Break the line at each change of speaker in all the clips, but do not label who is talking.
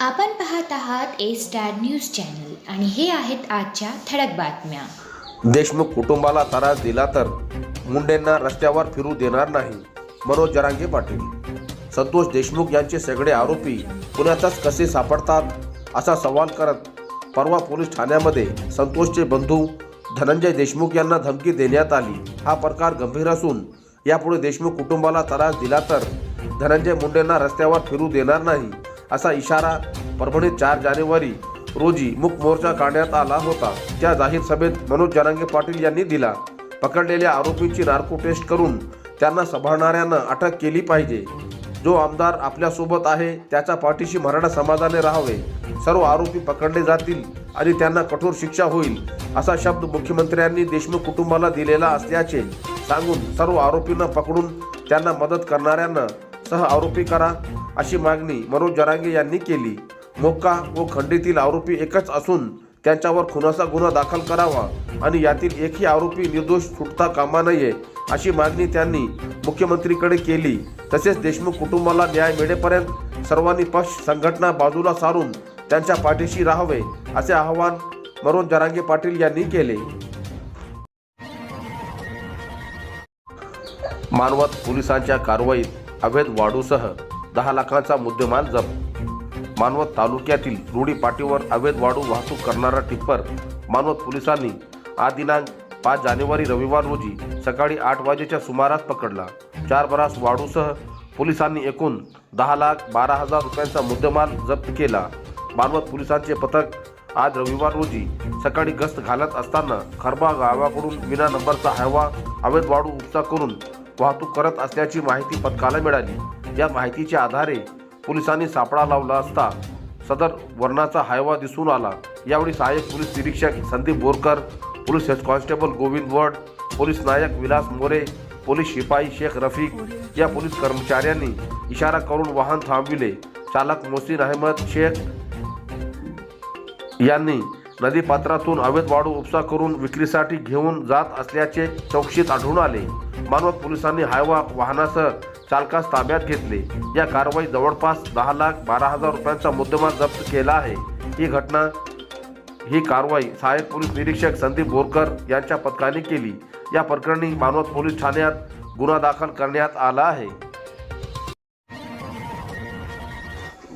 आपण पाहत आहात ए स्टार न्यूज चॅनल आणि हे आहेत आजच्या ठळक बातम्या.
देशमुख कुटुंबाला त्रास दिला तर मुंडेंना रस्त्यावर फिरू देणार नाही मनोज जरांगे पाटील. संतोष देशमुख यांचे सगळे आरोपी पुण्यातच कसे सापडतात असा सवाल करत परवा पोलीस ठाण्यामध्ये संतोषचे बंधू धनंजय देशमुख यांना धमकी देण्यात आली. हा प्रकार गंभीर असून यापुढे देशमुख कुटुंबाला त्रास दिला तर धनंजय मुंडेंना रस्त्यावर फिरू देणार नाही असा इशारा परभणीत चार जानेवारी रोजी मुक मोर्चा काढण्यात आला होता. त्या जाहीर सभेत मनोज जरांगे पाटील यांनी दिला. पकडलेल्या आरोपींची नार्को टेस्ट करून त्यांना सांभाळणाऱ्यांना अटक केली पाहिजे. जो आमदार आपल्यासोबत आहे त्याच्या पाठीशी मराठा समाजाने राहावे. सर्व आरोपी पकडले जातील आणि त्यांना कठोर शिक्षा होईल असा शब्द मुख्यमंत्र्यांनी देशमुख कुटुंबाला दिलेला असल्याचे सांगून सर्व आरोपींना पकडून त्यांना मदत करणाऱ्यांना सह आरोपी करा. अशी मागणी मनोज जरांगे यांनी केली. मोक्का व खंडीतील आरोपी एकच असून त्यांच्यावर खुनाचा गुन्हा दाखल करावा आणि यातील एकही आरोपी निर्दोष सुटता कामा नये अशी मागणी त्यांनी मुख्यमंत्रीकडे केली. तसेच देशमुख कुटुंबाला न्याय मिळेपर्यंत सर्वांनी पक्ष संघटना बाजूला सारून त्यांच्या पाठीशी राहावे असे आवाहन मनोज जरांगे पाटील यांनी केले. मानवत पोलिसांच्या कारवाईत अवैध वाढूसह दहा लाखाचा मुद्देमाल जप्त. मानवत तालुक्यातील रुडी पाटीवर अवैध वाढू वाहतूक करणारा टिप्पर. मानवत पोलिसांनी आज दिनांक पाच जानेवारी रविवार रोजी सकाळी आठ वाजेच्या सुमारास पकडला. चार बरास वाढूसह पोलिसांनी एकूण दहा लाख बारा हजार रुपयांचा मुद्देमाल जप्त केला. मानवत पोलिसांचे पथक आज रविवार रोजी सकाळी गस्त घालत असताना खरबा गावाकडून विना नंबरचा हायवा अवैध वाढू उपसा करून वाहतूक करत असल्याची माहिती पथकाला मिळाली. या माहितीच्या आधारे पोलिसांनी सापळा लावला असता सदर वर्णाचा हायवा दिसून आला. यावेळी सहाय्यक पोलीस निरीक्षक Sandeep Borkar police head constable Govind Vad police नायक विलास मोरे पोलीस शिपाई शेख रफीक या पोलीस कर्मचाऱ्यांनी इशारा करून वाहन थांबविले. चालक मोसिन अहमद शेख यांनी नदीपात्रातून अवैध वाळू उपसा करून विक्रीसाठी घेऊन जात असल्याचे चौकशीत आढळून आले. मानवत पोलिसांनी हायवा वाहनासह चालकास ताब्यात घेतले. या कारवाईत जवळपास दहा लाख बारा हजार रुपयांचा मुद्देमाल जप्त केला आहे. ही घटना ही कारवाई सहाय्यक पोलीस निरीक्षक संदीप बोरकर यांच्या पथकाने केली. या प्रकरणी मानवत पोलीस ठाण्यात गुन्हा दाखल करण्यात आला आहे.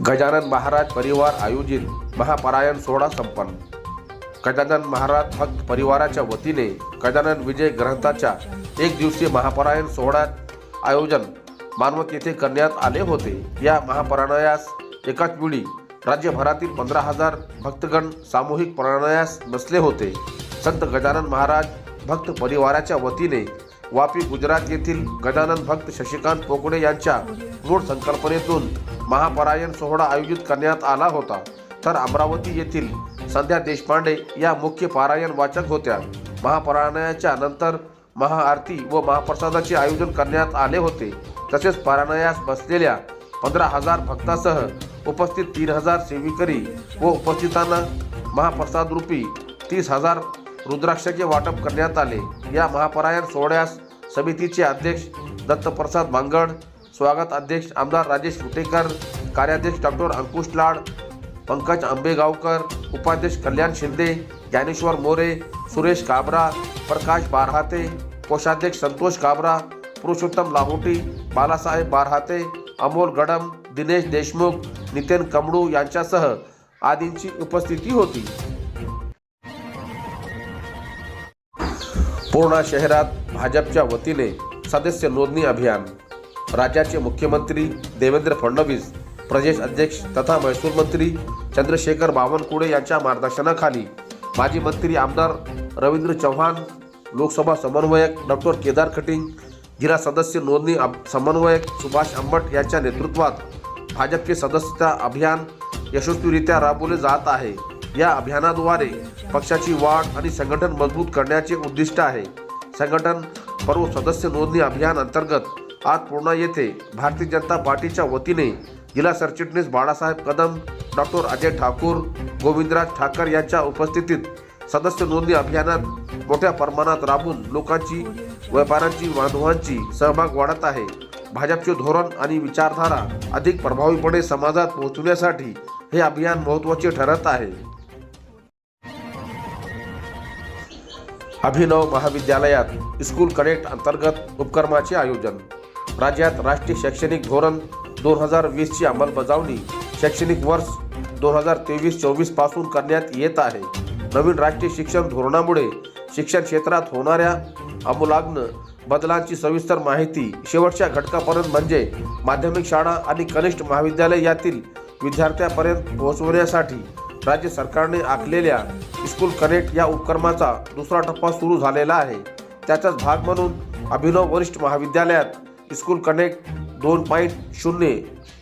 गजानन महाराज परिवार आयोजित महापरायण सोहळा संपन्न. गजानन महाराज भक्त परिवाराच्या वतीने गजानन विजय ग्रंथाच्या एक दिवसीय महापरायण सोहळ्यात आयोजन मानवत येथे करण्यात आले होते. या महापराणयास एकाच वेळी राज्यभरातील पंधरा हजार भक्तगण सामूहिक प्राणयास बसले होते. संत गजानन महाराज भक्त परिवाराच्या वतीने वापी गुजरात येथील गजानन भक्त शशिकांत पोकळे यांच्या मूळ संकल्पनेतून महापरायण सोहळा आयोजित करण्यात आला होता. तर अमरावती येथील संध्या देशपांडे या मुख्य पारायण वाचक होत्या. महापारायणाच्या नंतर महाआरती व महाप्रसादाचे आयोजन करण्यात आले होते. तसेच पारायणास बसलेल्या पंधरा हजार भक्तासह उपस्थित तीन हजार सेविकरी व उपस्थितांना महाप्रसाद रूपी तीस हजार रुद्राक्षाचे वाटप करण्यात आले. या महापरायण सोहळ्यास समितीचे अध्यक्ष दत्तप्रसाद मांगड स्वागत अध्यक्ष आमदार राजेश कुटेकर कार्याध्यक्ष डॉक्टर अंकुश लाड पंकज आंबेगावकर उपाध्यक्ष कल्याण शिंदे ज्ञानेश्वर मोरे सुरेश काबरा प्रकाश बारहाते कोषाध्यक्ष संतोष काबरा पुरुषोत्तम लाहोटी बालासाहेब बारहाते अमोल गडम दिनेश देशमुख नितीन कमडू यांच्यासह आदींची उपस्थिती होती. पूर्णा शहरात भाजपच्या वतीने सदस्य नोंदणी अभियान. राज्याचे मुख्यमंत्री देवेंद्र फडणवीस प्रदेश अध्यक्ष तथा महसूल मंत्री चंद्रशेखर बावनकुळे यांच्या मार्गदर्शनाखाली माजी मंत्री आमदार रवींद्र चव्हाण लोकसभा समन्वयक डॉक्टर केदार खटिंग जिल्हा सदस्य नोंदणी समन्वयक सुभाष आंबट यांच्या नेतृत्वात भाजपचे सदस्यता अभियान यशस्वीरित्या राबवले जात आहे. या अभियानाद्वारे पक्षाची वाढ आणि संघटन मजबूत करण्याचे उद्दिष्ट आहे. संघटन पर्व सदस्य नोंदणी अभियान अंतर्गत आज पूर्णा येथे भारतीय जनता पार्टीच्या वतीने जिल्हा सरचिटणीस बाळासाहेब कदम डॉक्टर अजय ठाकूर गोविंदराज ठाकर यांच्या उपस्थितीत सदस्य नोंदणी अभियानात मोठ्या प्रमाणात राबून लोकांची व्यापाऱ्यांची बांधवांची सहभाग वाढत आहे. भाजपचे धोरण आणि विचारधारा अधिक प्रभावीपणे समाजात पोहोचवण्यासाठी हे अभियान महत्त्वाचे ठरत आहे. अभिनव महाविद्यालयात स्कूल कनेक्ट अंतर्गत उपक्रमाचे आयोजन. राज्यात राष्ट्रीय शैक्षणिक धोरण दोन हजार वीसची अंमलबजावणी शैक्षणिक वर्ष दोन हजार तेवीस चोवीसपासून करण्यात येत आहे. नवीन राष्ट्रीय शिक्षण धोरणामुळे शिक्षण क्षेत्रात होणाऱ्या आमूलाग्न बदलांची सविस्तर माहिती शेवटच्या घटकापर्यंत म्हणजे माध्यमिक शाळा आणि कनिष्ठ महाविद्यालय यातील विद्यार्थ्यापर्यंत पोहोचवण्यासाठी राज्य सरकारने आखलेल्या स्कूल कनेक्ट या उपक्रमाचा दुसरा टप्पा सुरू झालेला आहे. त्याचाच भाग म्हणून अभिनव वरिष्ठ महाविद्यालयात स्कूल कनेक्ट दोन पॉईंट शून्य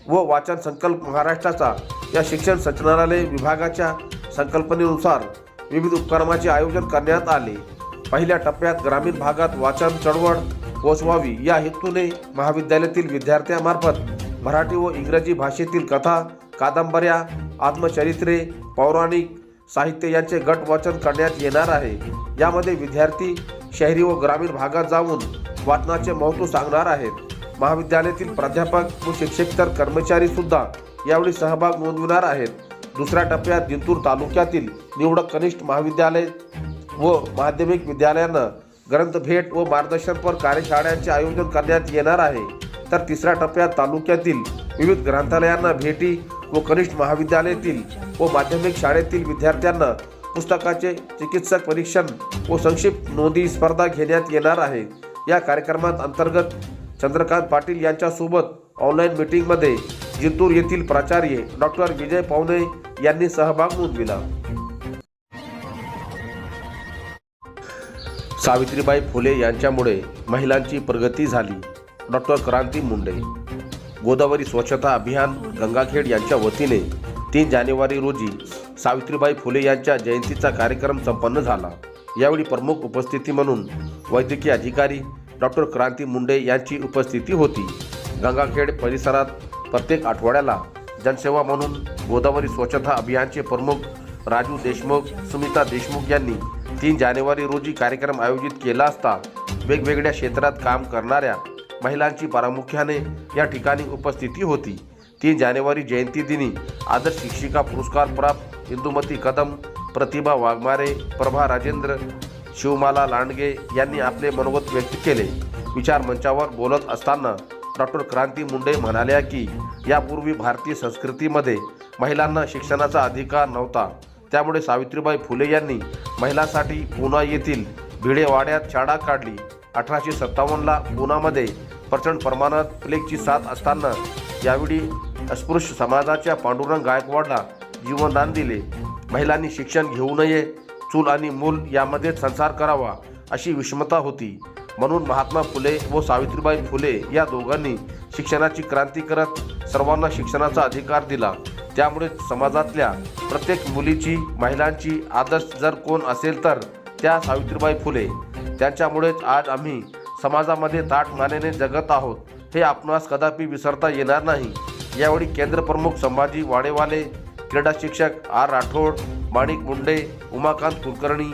व वाचन संकल्प महाराष्ट्राचा या शिक्षण संचालनालय विभागाच्या संकल्पनेनुसार विविध उपक्रमाचे आयोजन करण्यात आले. पहिल्या टप्प्यात ग्रामीण भागात वाचन चळवळ पोचवावी या हेतूने महाविद्यालयातील विद्यार्थ्यांमार्फत मराठी व इंग्रजी भाषेतील कथा कादंबऱ्या आत्मचरित्रे पौराणिक साहित्य यांचे गट वाचन करण्यात येणार आहे. यामध्ये विद्यार्थी शहरी व ग्रामीण भागात जाऊन वाचनाचे महत्त्व सांगणार आहेत. महाविद्यालयातील प्राध्यापक व शिक्षकेतर कर्मचारी सुद्धा यावेळी सहभाग नोंदविणार आहेत. दुसऱ्या टप्प्यात जिंतूर तालुक्यातील निवडक कनिष्ठ महाविद्यालय व माध्यमिक विद्यालयानं ग्रंथभेट व मार्गदर्शनपर कार्यशाळांचे आयोजन करण्यात येणार आहे. तर तिसऱ्या टप्प्यात तालुक्यातील विविध ग्रंथालयांना भेटी व कनिष्ठ महाविद्यालयातील व माध्यमिक शाळेतील विद्यार्थ्यांना पुस्तकाचे चिकित्सक परीक्षण व संक्षिप्त नोंदी स्पर्धा घेण्यात येणार आहे. या कार्यक्रमात अंतर्गत चंद्रकांत पाटील यांच्यासोबत ऑनलाईन मीटिंगमध्ये जिंतूर येथील प्राचार्य डॉक्टर विजय पावणे यांनी सहभाग नोंदविला. सावित्रीबाई फुले यांच्यामुळे महिलांची प्रगती झाली. डॉक्टर क्रांती मुंडे. गोदावरी स्वच्छता अभियान गंगाखेड यांच्या वतीने तीन जानेवारी रोजी सावित्रीबाई फुले यांच्या जयंतीचा कार्यक्रम संपन्न झाला. यावेळी प्रमुख उपस्थिती म्हणून वैद्यकीय अधिकारी डॉक्टर क्रांती मुंडे यांची उपस्थिती होती. गंगाखेड परिसरात प्रत्येक आठवड्याला जनसेवा म्हणून गोदावरी स्वच्छता अभियानचे प्रमुख राजू देशमुख सुमिता देशमुख यांनी तीन जानेवारी रोजी कार्यक्रम आयोजित केला असता वेगवेगळ्या क्षेत्रात काम करणाऱ्या महिलांची प्रामुख्याने या ठिकाणी उपस्थिती होती. तीन जानेवारी जयंती दिनी आदर्श शिक्षिका पुरस्कार प्राप्त इंदुमती कदम प्रतिभा वाघमारे प्रभा राजेंद्र शिवमाला लांडगे यांनी आपले मनोगत व्यक्त केले. विचार मंचावर बोलत असताना डॉक्टर क्रांती मुंडे म्हणाल्या की यापूर्वी भारतीय संस्कृतीमध्ये महिलांना शिक्षणाचा अधिकार नव्हता. त्यामुळे सावित्रीबाई फुले यांनी महिलांसाठी पुणा येथील भिडेवाड्यात शाळा काढली. अठराशे सत्तावन्नला पुण्यामध्ये प्रचंड प्रमाणात प्लेगची साथ असताना यावेळी अस्पृश्य समाजाच्या पांडुरंग गायकवाडला जीवनदान दिले. महिलांनी शिक्षण घेऊ नये चूल आणि मूल यामध्ये संसार करावा अशी विषमता होती. म्हणून महात्मा फुले व सावित्रीबाई फुले या दोघांनी शिक्षणाची क्रांती करत सर्वांना शिक्षणाचा अधिकार दिला. त्यामुळे समाजातल्या प्रत्येक मुलीची महिलांची आदर्श जर कोण असेल तर त्या सावित्रीबाई फुले. त्यांच्यामुळेच आज आम्ही समाजामध्ये ताट मानेने जगत आहोत. हे आपणास कदापि विसरता येणार नाही. यावेळी केंद्रप्रमुख संभाजी वाडेवाले क्रीडा शिक्षक आर राठोड माणिक मुंडे उमाकांत कुलकर्णी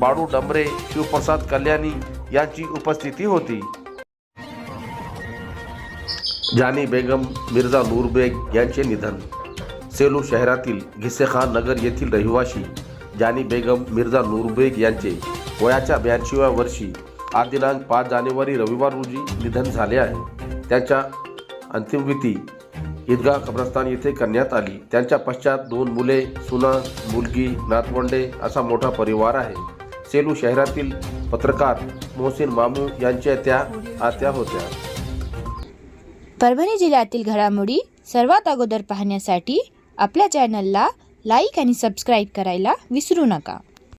बाळू डंबरे शिवप्रसाद कल्याणी यांची उपस्थिती होती. जानी बेगम मिर्झा नूरबेग यांचे निधन. सेलू शहरातील घिसेखान नगर येथील रहिवासी जानी बेगम मिर्झा नूरबेग यांचे वयाच्या ब्याऐंशीव्या वर्षी आज दिनांक पाच जानेवारी रविवार रोजी निधन झाले आहे. त्याच्या अंतिमविधी ईदगाह कब्रस्तान येथे करण्यात आली. त्यांच्या पश्चात दोन मुले सुना मुलगी नातवंडे असा मोठा परिवार आहे. सेलू शहरातील पत्रकार मोहसिन मामू यांच्या त्या आत्या होत्या.
परभणी जिल्ह्यातील घडामोडी सर्वात अगोदर पाहण्यासाठी आपल्या चॅनलला लाईक आणि सबस्क्राईब करायला विसरू नका.